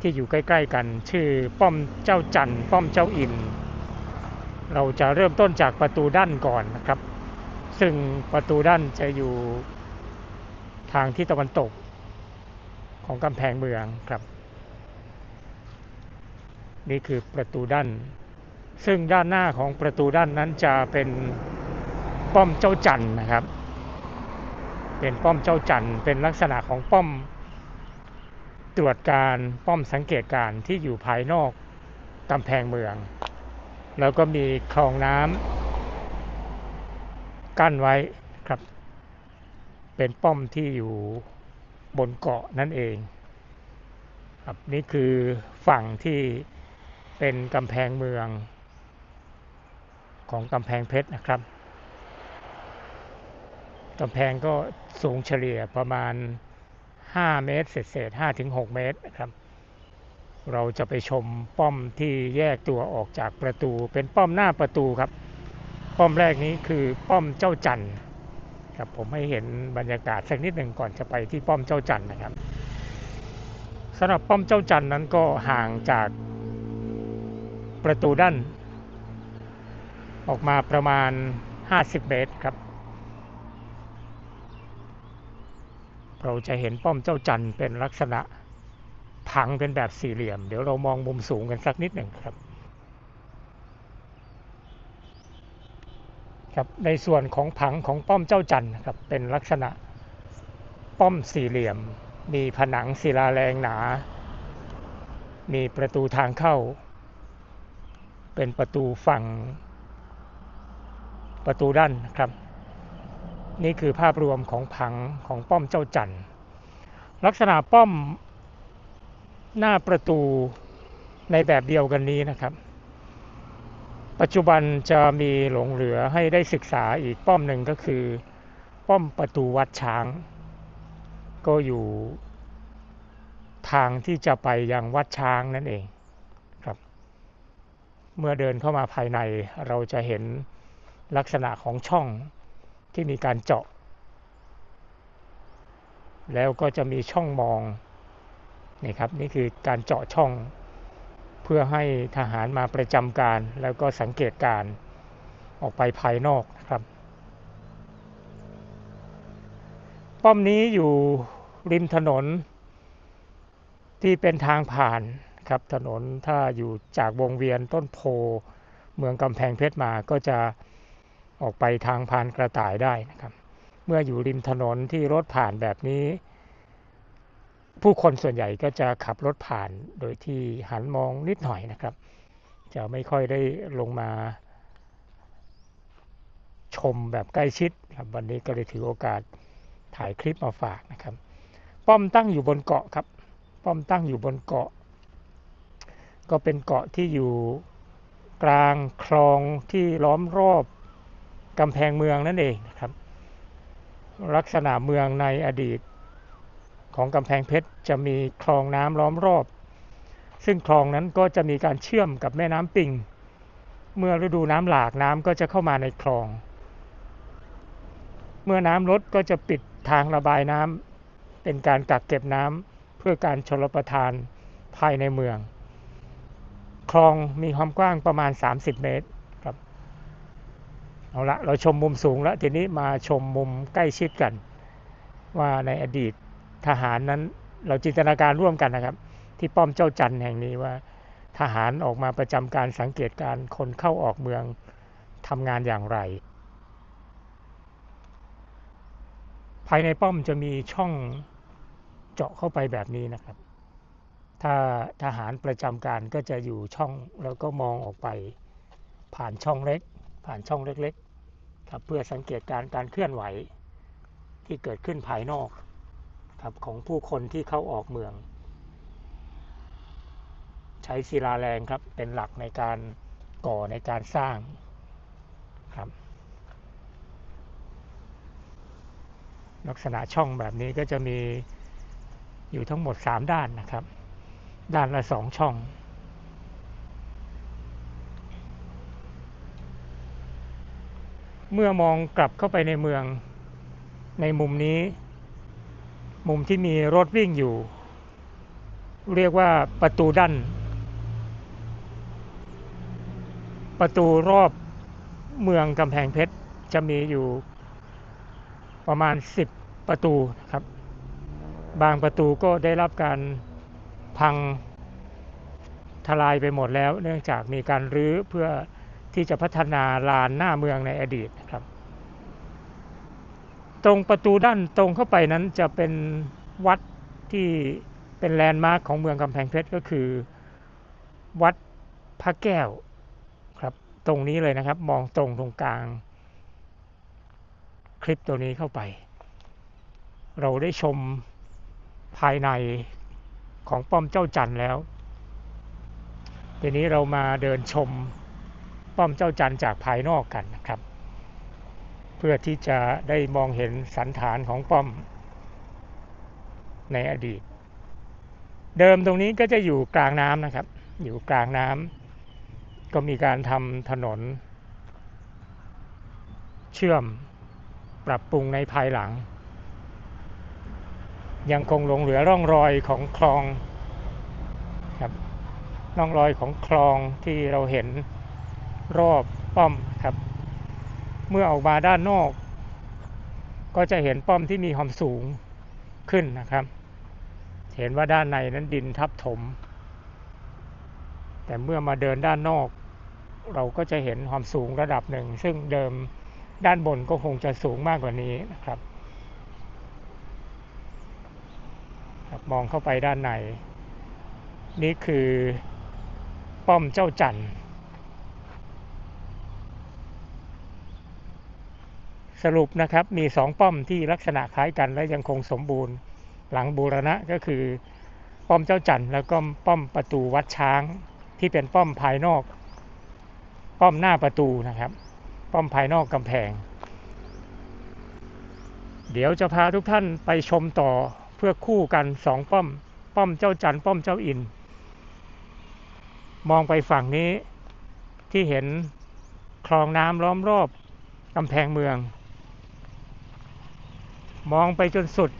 ที่อยู่ใกล้ๆกัน ชื่อป้อมเจ้าจันทร์ป้อมเจ้าอิน เราจะเริ่มต้นจากประตูด้านก่อนนะครับ ซึ่งประตูด้านจะอยู่ทางที่ตะวันตกของกำแพงเมืองครับ นี่คือประตูด้าน ซึ่งด้านหน้าของประตูด้านนั้นจะเป็นป้อมเจ้าจันทร์นะครับ เป็นป้อมเจ้าจันทร์เป็นลักษณะของป้อม ตรวจการป้อมสังเกตการที่อยู่ภายนอกกำแพงเมือง แล้วก็มีคลองน้ำกั้นไว้ครับ เป็นป้อมที่อยู่บนเกาะนั่นเองครับนี่คือฝั่งที่เป็นกำแพงเมืองของกำแพงเพชรนะครับกำแพงก็สูงเฉลี่ยประมาณ 5 เมตร เศษเศษ5ถึง 6 เมตรนะครับ เราจะไปชมป้อมที่แยกตัวออกจากประตู เป็นป้อมหน้าประตูครับ ป้อมแรกนี้คือป้อมเจ้าจันทร์ครับผมให้เห็นบรรยากาศสักนิดหนึ่งก่อนจะไปที่ป้อมเจ้าจันทร์นะครับสำหรับป้อมเจ้าจันทร์นั้นก็ห่างจากประตูด้าน ออกมาประมาณ 50 เมตรครับ เราจะเห็นป้อมเจ้าจันทร์เป็นลักษณะผังเป็นแบบสี่เหลี่ยม เดี๋ยวเรามองมุมสูงกันสักนิดหนึ่งครับ ครับ ในส่วนของผังของป้อมเจ้าจันทร์นะครับเป็นลักษณะป้อมสี่เหลี่ยม มีผนังศิลาแรงหนา มีประตูทางเข้า เป็นประตูฝั่งประตูด้านครับ นี่คือภาพรวมของผังของป้อมเจ้าจันทร์ลักษณะป้อมหน้าประตูในแบบเดียวกันนี้นะครับ ปัจจุบันจะมีหลงเหลือให้ได้ศึกษาอีกป้อมหนึ่งก็คือ ป้อมประตูวัดช้าง ก็อยู่ทางที่จะไปยังวัดช้างนั่นเองครับ เมื่อเดินเข้ามาภายในเราจะเห็นลักษณะของช่อง ที่มีการเจาะ แล้วก็จะมีช่องมองนี่ครับนี่คือการเจาะช่องเพื่อให้ทหารมาประจำการ แล้วก็สังเกตการออกไปภายนอกนะครับ ป้อมนี้อยู่ริมถนนที่เป็นทางผ่านครับถนนถ้าอยู่จากวงเวียนต้นโพเมืองกำแพงเพชรมาก็จะ ออกไปทางพานกระต่ายได้นะครับ เมื่ออยู่ริมถนนที่รถผ่านแบบนี้ ผู้คนส่วนใหญ่ก็จะขับรถผ่านโดยที่หันมองนิดหน่อยนะครับ จะไม่ค่อยได้ลงมาชมแบบใกล้ชิดครับวันนี้ก็เลยถือโอกาสถ่ายคลิปมาฝากนะครับ ป้อมตั้งอยู่บนเกาะครับ ป้อมตั้งอยู่บนเกาะ ก็เป็นเกาะที่อยู่กลางคลองที่ล้อมรอบ กำแพงเมืองนั่นเองนะครับ ลักษณะเมืองในอดีตของกำแพงเพชรจะมีคลองน้ำล้อมรอบ ซึ่งคลองนั้นก็จะมีการเชื่อมกับแม่น้ำปิง เมื่อฤดูน้ำหลากน้ำก็จะเข้ามาในคลอง เมื่อน้ำลดก็จะปิดทางระบายน้ำเป็นการกักเก็บน้ำเพื่อการชลประทานภายในเมือง คลองมีความกว้างประมาณ 30 เมตร เอาละเราชมมุมสูงแล้วทีนี้มาชมมุมใกล้ชิดกัน ว่าในอดีตทหารนั้นเราจินตนาการร่วมกันนะครับ ที่ป้อมเจ้าจันทร์แห่งนี้ว่า ทหารออกมาประจำการสังเกตการคนเข้าออกเมืองทำงานอย่างไร ภายในป้อมจะมีช่องเจาะเข้าไปแบบนี้นะครับ ถ้าทหารประจำการก็จะอยู่ช่องแล้วก็มองออกไป ผ่านช่องเล็ก ผ่านช่องเล็กๆ ครับเพื่อสังเกตการการเคลื่อนไหวที่เกิดขึ้นภายนอกครับของผู้คนที่เข้าออกเมือง ใช้ศิลาแรงครับเป็นหลักในการก่อในการสร้างครับลักษณะช่องแบบนี้ก็จะมีอยู่ทั้งหมด 3 ด้านนะครับ ด้านละสองช่อง เมื่อมองกลับเข้าไปในเมือง ในมุมนี้ มุมที่มีรถวิ่งอยู่ เรียกว่าประตูด้านประตูรอบเมืองกำแพงเพชรจะมีอยู่ประมาณ 10 ประตูครับ บางประตูก็ได้รับการพังทลายไปหมดแล้ว เนื่องจากมีการรื้อเพื่อ ที่จะพัฒนาลานหน้าเมืองในอดีตนะครับ ตรงประตูด้านตรงเข้าไปนั้นจะเป็นวัดที่เป็นแลนด์มาร์คของเมืองกำแพงเพชรก็คือ วัดพระแก้วครับ ตรงนี้เลยนะครับ มองตรงตรงกลาง คลิปตัวนี้เข้าไป เราได้ชมภายในของป้อมเจ้าจันทร์แล้วทีนี้เรามาเดินชม ป้อมเจ้าจันจากภายนอกกันนะครับ เพื่อที่จะได้มองเห็นสันฐานของป้อมในอดีต เดิมตรงนี้ก็จะอยู่กลางน้ำนะครับ อยู่กลางน้ำก็มีการทำถนน เชื่อมปรับปรุงในภายหลัง ยังคงหลงเหลือร่องรอยของคลองครับร่องรอยของคลองที่เราเห็น รอบป้อมครับ เมื่อออกมาด้านนอก ก็จะเห็นป้อมที่มีความสูงขึ้นนะครับ เห็นว่าด้านในนั้นดินทับถม แต่เมื่อมาเดินด้านนอก เราก็จะเห็นความสูงระดับหนึ่ง ซึ่งเดิมด้านบนก็คงจะสูงมากกว่านี้นะครับครับมองเข้าไปด้านใน นี่คือป้อมเจ้าจันทร์ สรุปนะครับมีสองป้อมที่ลักษณะคล้ายกันและยังคงสมบูรณ์ หลังบูรณะก็คือ ป้อมเจ้าจันทร์แล้วก็ป้อมประตูวัดช้าง ที่เป็นป้อมภายนอก ป้อมหน้าประตูนะครับ ป้อมภายนอกกำแพง เดี๋ยวจะพาทุกท่านไปชมต่อเพื่อคู่กันสองป้อม ป้อมเจ้าจันทร์ป้อมเจ้าอิน มองไปฝั่งนี้ที่เห็นคลองน้ำล้อมรอบกำแพงเมือง มองไปจนสุด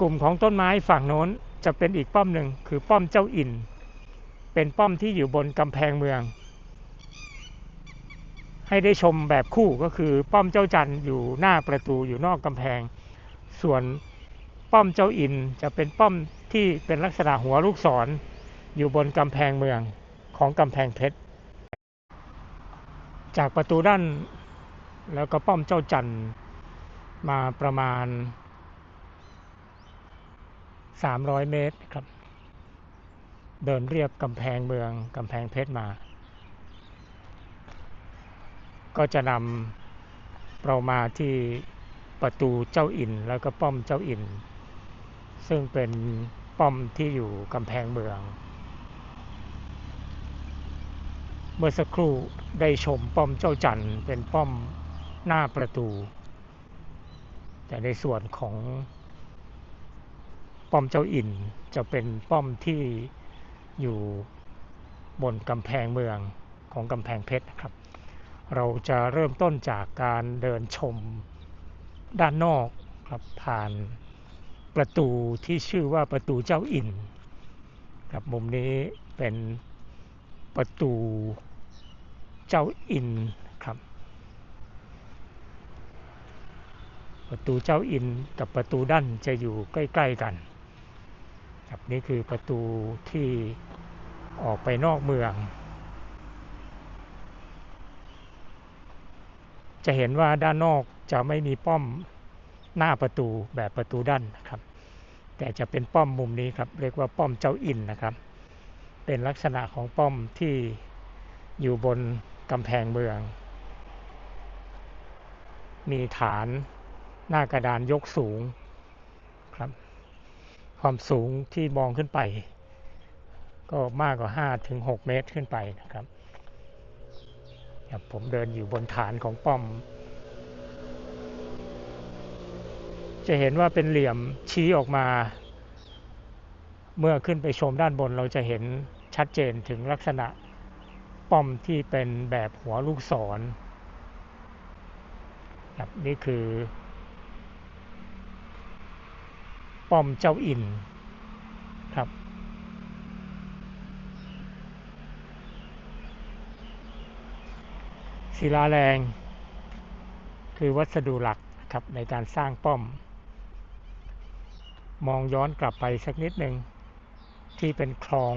กลุ่มของต้นไม้ฝั่งโน้นจะเป็นอีกป้อมหนึ่งคือป้อมเจ้าอินเป็นป้อมที่อยู่บนกำแพงเมือง ให้ได้ชมแบบคู่ก็คือป้อมเจ้าจันทร์อยู่หน้าประตูอยู่นอกกำแพง ส่วนป้อมเจ้าอินจะเป็นป้อมที่เป็นลักษณะหัวลูกศรออยู่บนกำแพงเมืองของกำแพงเพชรจากประตูด้านแล้วก็ป้อมเจ้าจันทร์ มาประมาณ 300 เมตรครับ เดินเรียบกำแพงเมืองกำแพงเพชรมา ก็จะนำเรามาที่ประตูเจ้าอินแล้วก็ป้อมเจ้าอิน ซึ่งเป็นป้อมที่อยู่กำแพงเมือง เมื่อสักครู่ได้ชมป้อมเจ้าจันทร์เป็นป้อมหน้าประตู แต่ในส่วนของป้อมเจ้าอินจะเป็นป้อมที่อยู่บนกำแพงเมืองของกำแพงเพชรนะครับ เราจะเริ่มต้นจากการเดินชมด้านนอกครับผ่านประตูที่ชื่อว่าประตูเจ้าอินครับมุมนี้เป็นประตูเจ้าอินครับ ประตูเจ้าอินกับประตูด้านจะอยู่ใกล้ๆกันครับนี่คือประตูที่ออกไปนอกเมือง จะเห็นว่าด้านนอกจะไม่มีป้อมหน้าประตูแบบประตูด้านนะครับ แต่จะเป็นป้อมมุมนี้ครับ เรียกว่าป้อมเจ้าอินนะครับ เป็นลักษณะของป้อมที่อยู่บนกำแพงเมือง มีฐาน หน้ากระดานยกสูงครับ ความสูงที่มองขึ้นไป ก็มากกว่า5ถึง6เมตรขึ้นไปนะครับผมเดินอยู่บนฐานของป้อม จะเห็นว่าเป็นเหลี่ยมชี้ออกมา เมื่อขึ้นไปชมด้านบนเราจะเห็นชัดเจนถึงลักษณะป้อมที่เป็นแบบหัวลูกศรนี่คือ ป้อมเจ้าอินครับ ศิลาแรง คือวัสดุหลักครับในการสร้างป้อม มองย้อนกลับไปสักนิดหนึ่งที่เป็นคลอง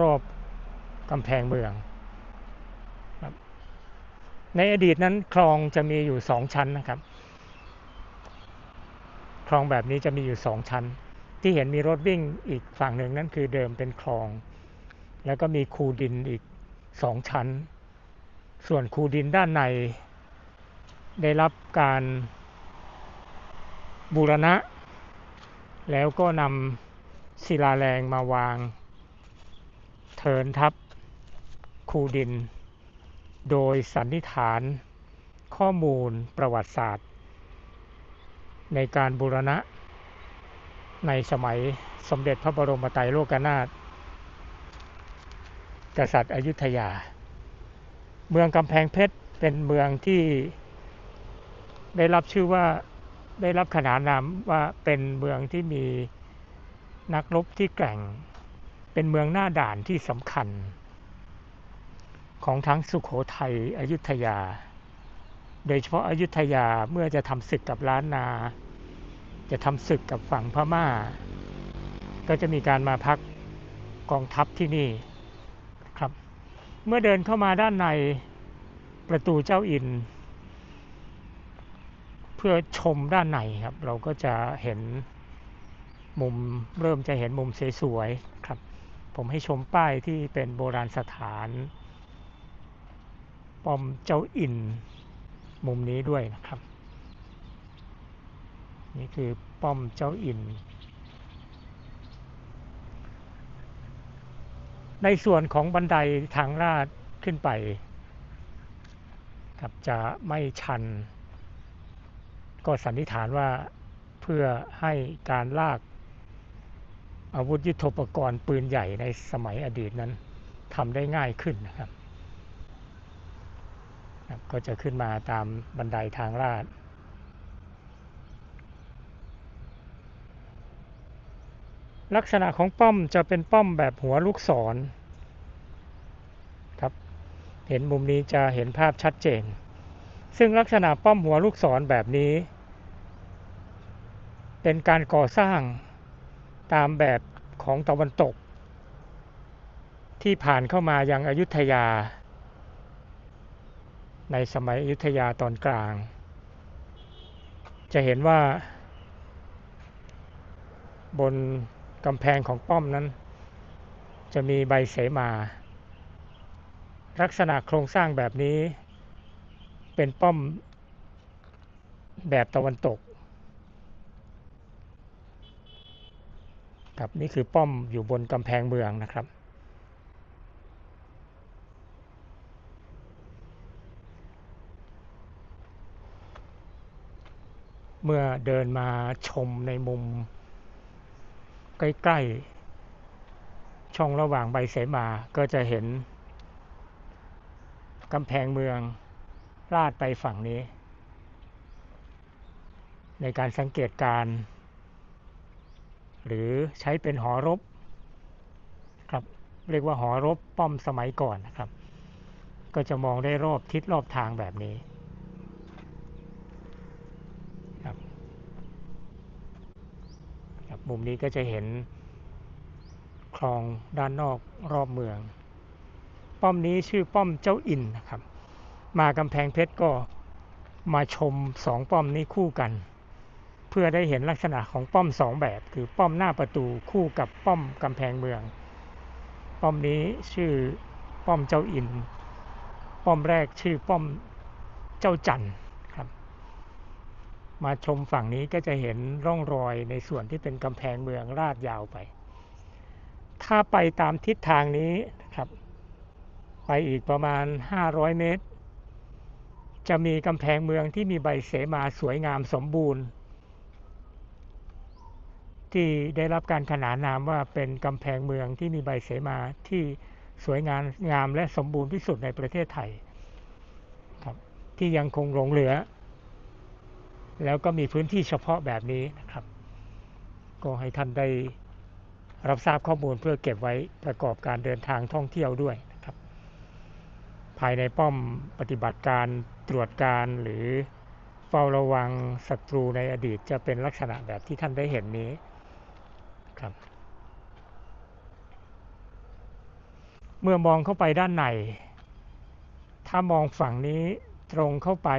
รอบกำแพงเมือง ในอดีตนั้นคลองจะมีอยู่สองชั้นนะครับ ลองแบบนี้จะมีอยู่สองชั้น ที่เห็นมีรถวิ่งอีกฝั่งหนึ่งนั่นคือเดิมเป็นคลอง แล้วก็มีคูดินอีกสองชั้น ส่วนคูดินด้านในได้รับการบูรณะ แล้วก็นำศิลาแรงมาวาง เทินทับคูดิน โดยสันนิษฐานข้อมูลประวัติศาสตร์ ในการบูรณะ ในสมัยสมเด็จพระบรมไตรโลกนาถกษัตริย์อยุธยา เมืองกำแพงเพชรเป็นเมืองที่ได้รับชื่อว่าได้รับขนานนามว่าเป็นเมืองที่มีนักรบที่แกร่ง เป็นเมืองหน้าด่านที่สำคัญ ของทั้งสุขโขทัยอยุธยา โดยเฉพาะอายุทยาเมื่อจะทำศึกกับล้านนา จะทำศึกกับฝั่งพม่า ก็จะมีการมาพักกองทัพที่นี่ครับ เมื่อเดินเข้ามาด้านในประตูเจ้าอิน เพื่อชมด้านในครับ เราก็จะเห็นมุมเริ่มจะเห็นมุมสวยๆครับ ผมให้ชมป้ายที่เป็นโบราณสถานป้อมเจ้าอินมุมนี้ด้วยนะครับ นี่คือป้อมเจ้าอิน ในส่วนของบันไดทางลาดขึ้นไปครับจะไม่ชัน ก็สันนิษฐานว่าเพื่อให้การลากอาวุธยุโทโธปกรณ์ปืนใหญ่ในสมัยอดีตนั้นทำได้ง่ายขึ้นนะครับ ก็จะขึ้นมาตามบันไดทางลาด ลักษณะของป้อมจะเป็นป้อมแบบหัวลูกศรครับเห็นมุมนี้จะเห็นภาพชัดเจน ซึ่งลักษณะป้อมหัวลูกศรแบบนี้ เป็นการก่อสร้างตามแบบของตะวันตก ที่ผ่านเข้ามายังอยุธยา ในสมัยอยุธยาตอนกลาง จะเห็นว่าบน กำแพงของป้อมนั้น จะมีใบเสมา ลักษณะโครงสร้างแบบนี้ เป็นป้อมแบบตะวันตก ครับนี่คือป้อมอยู่บนกำแพงเมืองนะครับ เมื่อเดินมาชมในมุม ใกล้ๆ ช่องระหว่างใบเสมาก็จะเห็นกำแพงเมืองลาดไปฝั่งนี้ ในการสังเกตการ หรือใช้เป็นหอรบครับเรียกว่าหอรบป้อมสมัยก่อนนะครับ ก็จะมองได้รอบทิศรอบทางแบบนี้ครับครับ มุมนี้ก็จะเห็นคลองด้านนอกรอบเมือง ป้อมนี้ชื่อป้อมเจ้าอินนะครับ มากำแพงเพชรก็มาชมสองป้อมนี้คู่กัน เพื่อได้เห็นลักษณะของป้อมสองแบบ คือป้อมหน้าประตูคู่กับป้อมกำแพงเมือง ป้อมนี้ชื่อป้อมเจ้าอิน ป้อมแรกชื่อป้อมเจ้าจันครับ มาชมฝั่งนี้ก็จะเห็นร่องรอยในส่วนที่เป็นกำแพงเมืองลาดยาวไป ถ้าไปตามทิศทางนี้ครับ ไปอีกประมาณ 500 เมตร จะมีกำแพงเมืองที่มีใบเสมาสวยงามสมบูรณ์ ที่ได้รับการขนานนามว่าเป็นกำแพงเมืองที่มีใบเสมาที่สวยงามงามและสมบูรณ์ที่สุดในประเทศไทยครับที่ยังคงหลงเหลือ แล้วก็มีพื้นที่เฉพาะแบบนี้นะครับ ก็ให้ท่านได้รับทราบข้อมูลเพื่อเก็บไว้ประกอบการเดินทางท่องเที่ยวด้วยนะครับ ภายในป้อมปฏิบัติการตรวจการหรือเฝ้าระวังศัตรูในอดีตจะเป็นลักษณะแบบที่ท่านได้เห็นนี้ครับ เมื่อมองเข้าไปด้านใน ถ้ามองฝั่งนี้ตรงเข้าไป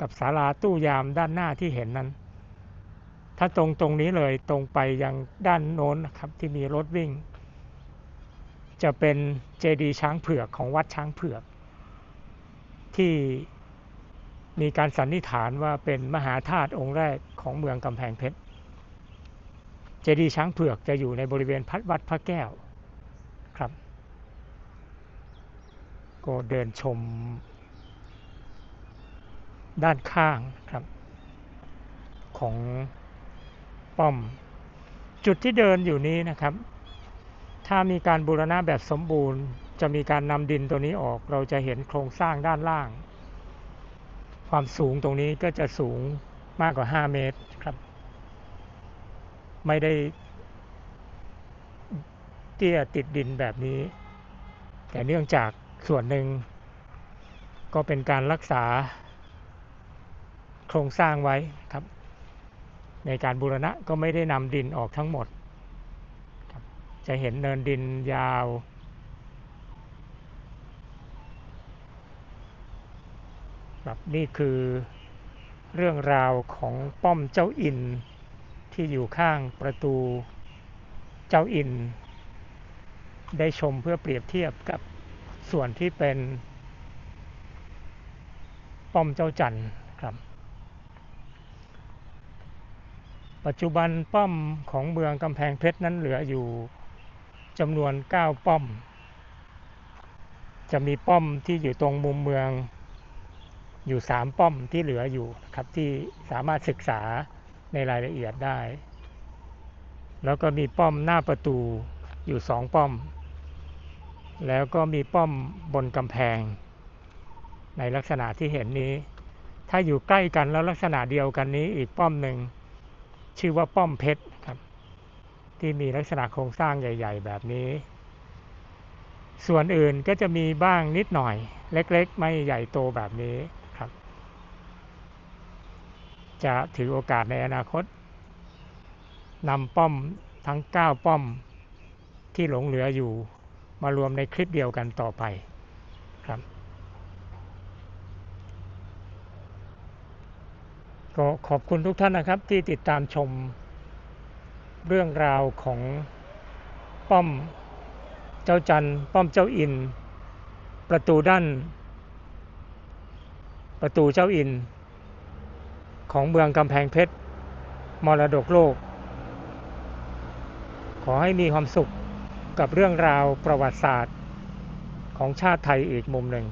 กับศาลาตู้ยามด้านหน้าที่เห็นนั้น ถ้าตรงตรงนี้เลยตรงไปยังด้านโน้นนะครับที่มีรถวิ่ง จะเป็นเจดีย์ช้างเผือกของวัดช้างเผือก ที่มีการสันนิษฐานว่าเป็นมหาธาตุองค์แรกของเมืองกำแพงเพชร เจดีย์ช้างเผือกจะอยู่ในบริเวณพัดวัดพระแก้วครับ ก็เดินชม ด้านข้างครับ ของป้อม จุดที่เดินอยู่นี้นะครับ ถ้ามีการบูรณะแบบสมบูรณ์ จะมีการนำดินตัวนี้ออก เราจะเห็นโครงสร้างด้านล่าง ความสูงตรงนี้ก็จะสูงมากกว่า 5 เมตรครับ ไม่ได้เตี้ยติดดินแบบนี้ แต่เนื่องจากส่วนหนึ่งก็เป็นการรักษา โครงสร้างไว้ครับ ในการบูรณะก็ไม่ได้นำดินออกทั้งหมด จะเห็นเนินดินยาวครับนี่คือเรื่องราวของป้อมเจ้าอินที่อยู่ข้างประตูเจ้าอิน ได้ชมเพื่อเปรียบเทียบกับส่วนที่เป็นป้อมเจ้าจันทร์ครับ ปัจจุบันป้อมของเมืองกำแพงเพชรนั้นเหลืออยู่จำนวน 9 ป้อม จะมีป้อมที่อยู่ตรงมุมเมืองอยู่ 3 ป้อมที่เหลืออยู่ครับที่สามารถศึกษาในรายละเอียดได้ แล้วก็มีป้อมหน้าประตูอยู่ 2 ป้อม แล้วก็มีป้อมบนกำแพง ในลักษณะที่เห็นนี้ ถ้าอยู่ใกล้กันแล้วลักษณะเดียวกันนี้อีกป้อมหนึ่ง ชื่อว่าป้อมเพชรครับ ที่มีลักษณะโครงสร้างใหญ่ ๆ แบบนี้ ส่วนอื่นก็จะมีบ้างนิดหน่อย เล็กๆ ไม่ใหญ่โตแบบนี้ครับ จะถือโอกาสในอนาคตนำป้อมทั้ง 9 ป้อมที่หลงเหลืออยู่มารวมในคลิปเดียวกันต่อไปครับ ก็ขอบคุณทุกท่านนะครับที่ติดตามชมเรื่องราวของป้อมเจ้าจันทร์ป้อมเจ้าอิน ประตูด้าน ประตูเจ้าอิน ของเมืองกำแพงเพชรมรดกโลก ขอให้มีความสุขกับเรื่องราวประวัติศาสตร์ของชาติไทยอีกมุมหนึ่ง